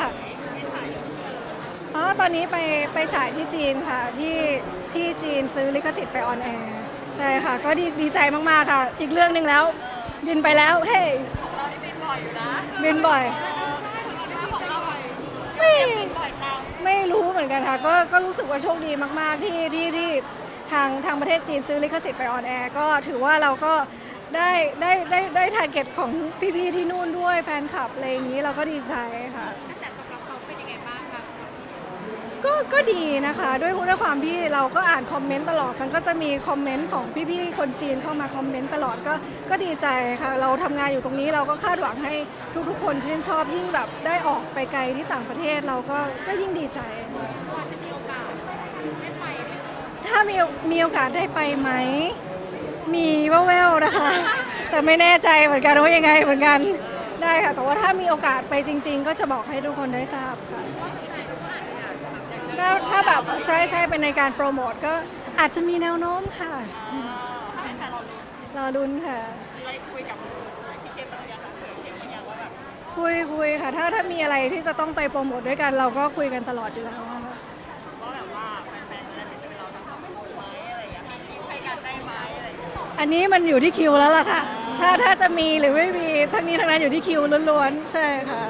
ค่ะอ๋อตอนนี้ไปไปฉายที่จีนค่ะ ที่ที่จีนซื้อลิขสิทธิ์ไปออนแอร์ใช่ค่ะ ก็ดีดีใจมากๆค่ะ อีกเรื่องหนึ่งแล้ว บินไปแล้ว เฮ้ยของเราที่บินบ่อยอยู่นะบินบ่อย ของเราบ่อยไม่บ่อยจังไม่รู้เหมือนกันค่ะ ก็ก็รู้สึกว่าโชคดีมากๆที่ที่ที่ทางทางประเทศจีนซื้อลิขสิทธิ์ไปออนแอร์ก็ถือว่าเราก็ได้ได้ได้ได้ทาร์เก็ตของพี่ๆที่นู่นด้วยแฟนคลับอะไรอย่างนี้เราก็ดีใจค่ะ ก็ก็ดีนะคะ ด้วยด้วยความที่เราก็อ่านคอมเมนต์ตลอด มันก็จะมีคอมเมนต์ของพี่ๆคนจีนเข้ามาคอมเมนต์ตลอดก็ก็ดีใจค่ะ เราทำงานอยู่ตรงนี้เราก็คาดหวังให้ทุกๆ คนชื่นชอบยิ่งแบบได้ออกไปไกลที่ต่างประเทศเราก็ก็ยิ่งดีใจเราอาจจะมีโอกาสได้ไปไหมถ้ามีมีโอกาสได้ไปไหม มีแว่วๆนะคะ แต่ไม่แน่ใจเหมือนกันว่ายังไงเหมือนกันได้ค่ะ แต่ว่าถ้ามีโอกาสไปจริง ๆ ก็จะบอกให้ทุกคนได้ทราบค่ะ ถ้าถ้าแบบใช่ใช่เป็นในการโปรโมทก็อาจจะมีแนวโน้มค่ะให้แฟนเรารู้รอรุ้นค่ะ ได้คุยกับพี่เข้มเรายังเผื่อเข้มมายังว่าแบบคุยคุยค่ะ ถ้าถ้ามีอะไรที่จะต้องไปโปรโมทด้วยกันเราก็คุยกันตลอดอยู่แล้วนะคะว่าแบบว่าแฟนๆจะได้เป็นเราทั้งสองคนไหมอะไรอย่างเงี้ยมีคิวให้กันได้ไหมอะไรอย่างเงี้ยอันนี้มันอยู่ที่คิวแล้วล่ะค่ะ ถ้าถ้าจะมีหรือไม่มีทั้งนี้ทั้งนั้นอยู่ที่คิวล้วนๆ ใช่ค่ะ